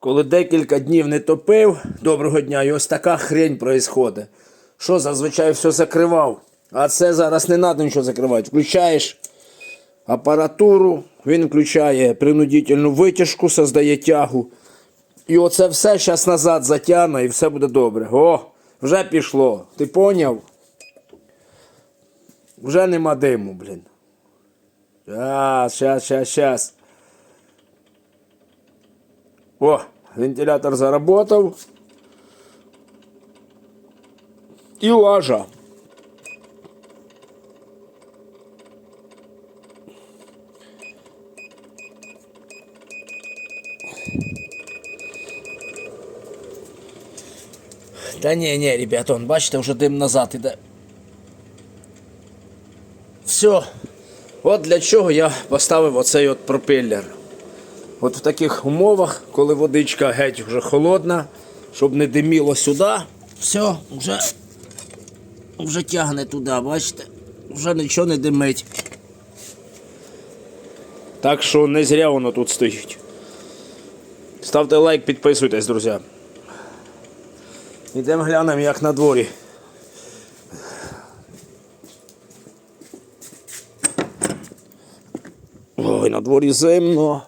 Коли декілька днів не топив, доброго дня, і ось така хрень происходить. Що зазвичай все закривав. А це зараз не треба нічого закривати. Включаєш апаратуру, він включає принудительну витяжку, создає тягу. І оце все зараз назад затягне і все буде добре. О, вже пішло. Ти поняв? Вже нема диму, блін. Щас, щас, щас, щас. О, вентилятор заработав. І лажа. Та ні, ні, ребята, он, бачите, вже дим назад іде. Все. От для чого я поставив оцей от пропеллер. От в таких умовах, коли водичка геть вже холодна, щоб не диміло сюди, все, вже, вже тягне туди, бачите? Вже нічого не димить. Так що не зря воно тут стоїть. Ставте лайк, підписуйтесь, друзі. Ідемо глянемо, як на дворі. Ой, на дворі зимно.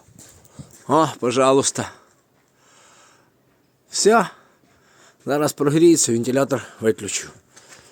О, пожалуйста. Все. Зараз прогріється, вентилятор виключу.